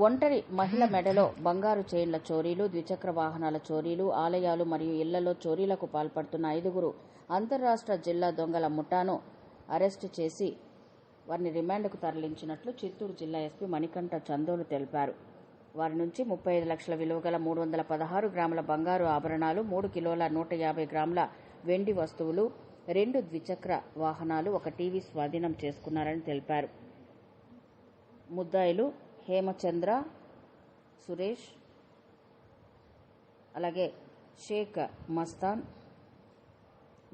ఒంటరి మహిళ మెడలో బంగారు చైన్ల చోరీలు ద్విచక్ర వాహనాల చోరీలు ఆలయాలు మరియు ఇళ్ళలో చోరీలకు పాల్పడుతున్న ఐదుగురు అంతర్రాష్ట్ర జిల్లా దొంగల ముఠాను అరెస్టు చేసి వారిని రిమాండ్కు తరలించినట్లు చిత్తూరు జిల్లా ఎస్పీ మణికంఠ చందోలు తెలిపారు. వారి నుంచి ముప్పై ఐదు లక్షల విలువ గల మూడు వందల పదహారు గ్రాముల బంగారు ఆభరణాలు మూడు కిలోల నూట యాభై గ్రాముల వెండి వస్తువులు రెండు ద్విచక్ర వాహనాలు ఒక టీవీ స్వాధీనం చేసుకున్నారని తెలిపారు. ముద్దాయిలు హేమచంద్ర సురేష్ అలాగే షేక్ మస్తాన్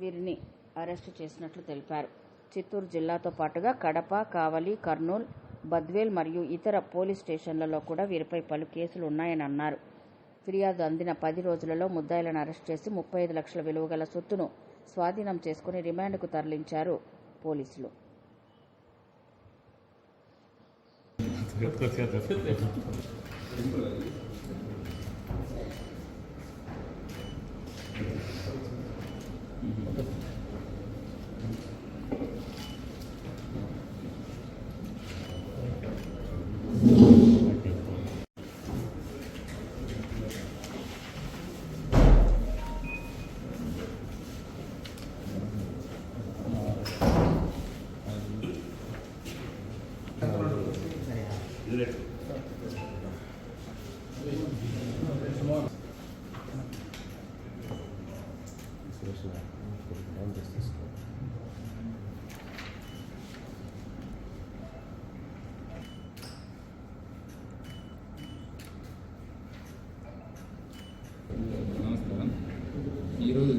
వీరిని అరెస్టు చేసినట్లు తెలిపారు. చిత్తూరు జిల్లాతో పాటుగా కడప కావలి కర్నూలు బద్వేల్ మరియు ఇతర పోలీస్ స్టేషన్లలో కూడా వీరిపై పలు కేసులు ఉన్నాయని అన్నారు. ఫిర్యాదు అందిన పది రోజులలో ముద్దాయిలను అరెస్ట్ చేసి ముప్పై ఐదు లక్షల విలువగల సొత్తును స్వాధీనం చేసుకుని రిమాండ్కు తరలించారు పోలీసులు. 그렇게 하자.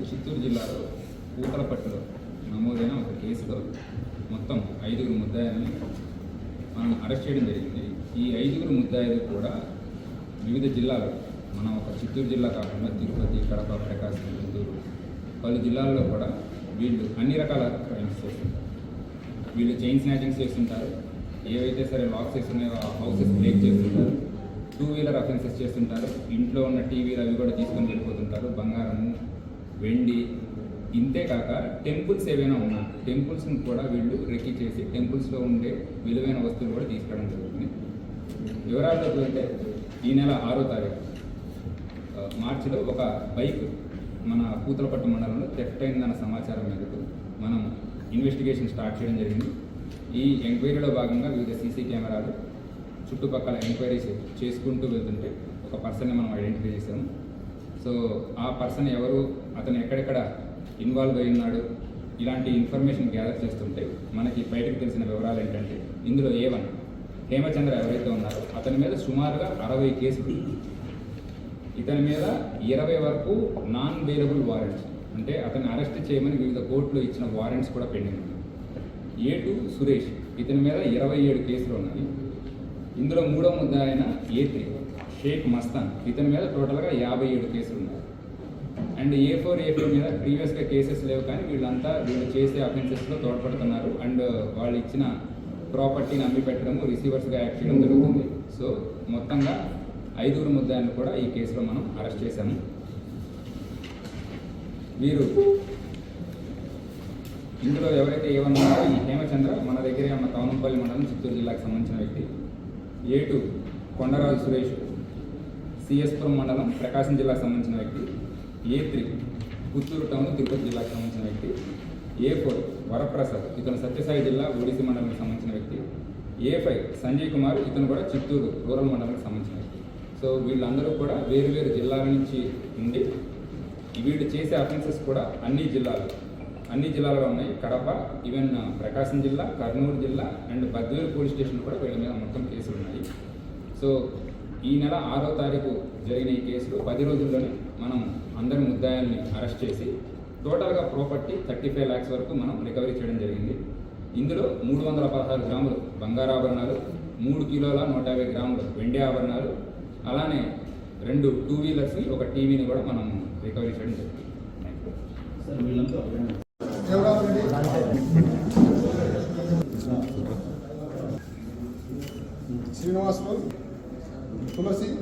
చిత్తూరు జిల్లాలో పూతలపట్టులో నమోదైన ఒక కేసులో మొత్తం ఐదుగురు ముద్దాయిని మనం అరెస్ట్ చేయడం జరిగింది. ఈ ఐదుగురు ముద్దాయిలు కూడా వివిధ జిల్లాలు మనం ఒక చిత్తూరు జిల్లా కాకుండా తిరుపతి కడప ప్రకాశం గుంటూరు పలు జిల్లాల్లో కూడా వీళ్ళు అన్ని రకాల క్రైమ్స్ చేస్తుంటారు. వీళ్ళు చైన్ స్నాచింగ్స్ చేస్తుంటారు. ఏవైతే సరే లాక్స్ చేస్తున్నాయో ఆ హౌసెస్ బ్రేక్ చేస్తుంటారు. టూ వీలర్ అఫెన్సెస్ చేస్తుంటారు. ఇంట్లో ఉన్న టీవీలు అవి కూడా తీసుకొని వెళ్ళిపోతుంటారు. బంగారము వెండి ఇంతేకాక టెంపుల్స్ ఏవైనా ఉన్నా టెంపుల్స్ని కూడా వీళ్ళు రెక్కి చేసి టెంపుల్స్లో ఉండే విలువైన వస్తువులు కూడా తీసుకురావడం జరుగుతుంది. వివరాలు వెళ్తే ఈ నెల ఆరో తారీఖు మార్చిలో ఒక బైక్ మన పూతలపట్టు మండలంలో థెఫ్ట్ అయిందన్న సమాచారం మేరకు మనం ఇన్వెస్టిగేషన్ స్టార్ట్ చేయడం జరిగింది. ఈ ఎంక్వైరీలో భాగంగా వివిధ సీసీ కెమెరాలు చుట్టుపక్కల ఎంక్వైరీస్ చేసుకుంటూ వెళ్తుంటే ఒక పర్సన్ని మనం ఐడెంటిఫై చేసాము సో ఆ పర్సన్ ఎవరు అతను ఎక్కడెక్కడ ఇన్వాల్వ్ అయి ఉన్నాడు ఇలాంటి ఇన్ఫర్మేషన్ గ్యాదర్ చేస్తుంటే మనకి బయటకు తెలిసిన వివరాలు ఏంటంటే ఇందులో ఏ వన్ హేమచంద్ర ఎవరైతే ఉన్నారో అతని మీద సుమారుగా అరవై కేసులు ఇతని మీద ఇరవై వరకు నాన్ వేరబుల్ వారెంట్స్ అంటే అతన్ని అరెస్ట్ చేయమని వివిధ కోర్టులు ఇచ్చిన వారెంట్స్ కూడా పెండింగ్ ఉన్నాయి. ఏ టూ సురేష్ ఇతని మీద ఇరవై ఏడు కేసులు ఉన్నాయి. ఇందులో మూడో ముద్ద ఆయన ఏ త్రీ? షేక్ మస్తాన్. ఇతని మీద టోటల్గా యాభై ఏడు కేసులు ఉన్నాయి and A four A four మీద ప్రీవియస్గా కేసెస్ లేవు కానీ వీళ్ళంతా వీళ్ళు చేసే అఫెన్సెస్లో తోడ్పడుతున్నారు. అండ్ వాళ్ళు ఇచ్చిన ప్రాపర్టీని అమ్మి పెట్టడము రిసీవర్స్గా యాక్ట్ చేయడం జరుగుతుంది. సో మొత్తంగా ఐదుగురు ముద్దాయిలను కూడా ఈ కేసులో మనం అరెస్ట్ చేశాము. వీరు ఇందులో ఎవరైతే ఏమన్నారో ఈ హేమచంద్ర మన దగ్గరే ఉన్న కవనంపల్లి మండలం చిత్తూరు జిల్లాకు సంబంధించిన వ్యక్తి. ఏటు కొండరాజు సురేష్. సిఎస్పురం మండలం ప్రకాశం జిల్లాకు సంబంధించిన వ్యక్తి A three Puttur town Tirupati జిల్లాకు సంబంధించిన వ్యక్తి ఏ ఫోర్ వరప్రసాద్ ఇతను సత్యసాయి జిల్లా ఒడిసి మండలానికి సంబంధించిన వ్యక్తి ఏ ఫైవ్ సంజయ్ కుమార్ ఇతను కూడా చిత్తూరు రూరల్ మండలానికి సంబంధించిన వ్యక్తి. సో వీళ్ళందరూ కూడా వేరు వేరు జిల్లాల నుంచి ఉండి వీళ్ళు చేసే అఫెన్సెస్ కూడా అన్ని జిల్లాలు అన్ని జిల్లాలో ఉన్నాయి. కడప ఈవెన్ ప్రకాశం జిల్లా కర్నూలు జిల్లా అండ్ బద్వేలు పోలీస్ స్టేషన్ కూడా వీళ్ళ మీద మొత్తం కేసులు ఉన్నాయి. సో ఈ నెల ఆరో తారీఖు జరిగిన ఈ కేసులు పది రోజుల్లోనే మనం అందరి ముద్దాయిల్ని అరెస్ట్ చేసి టోటల్గా ప్రాపర్టీ థర్టీ ఫైవ్ ల్యాక్స్ వరకు మనం రికవరీ చేయడం జరిగింది. ఇందులో మూడు వందల పదహారు గ్రాములు బంగారాభరణాలు మూడు కిలోల నూట యాభై గ్రాములు వెండి ఆభరణాలు అలానే రెండు టూ వీలర్స్ని ఒక టీవీని కూడా మనం రికవరీ చేయడం జరిగింది. Thank falou assim,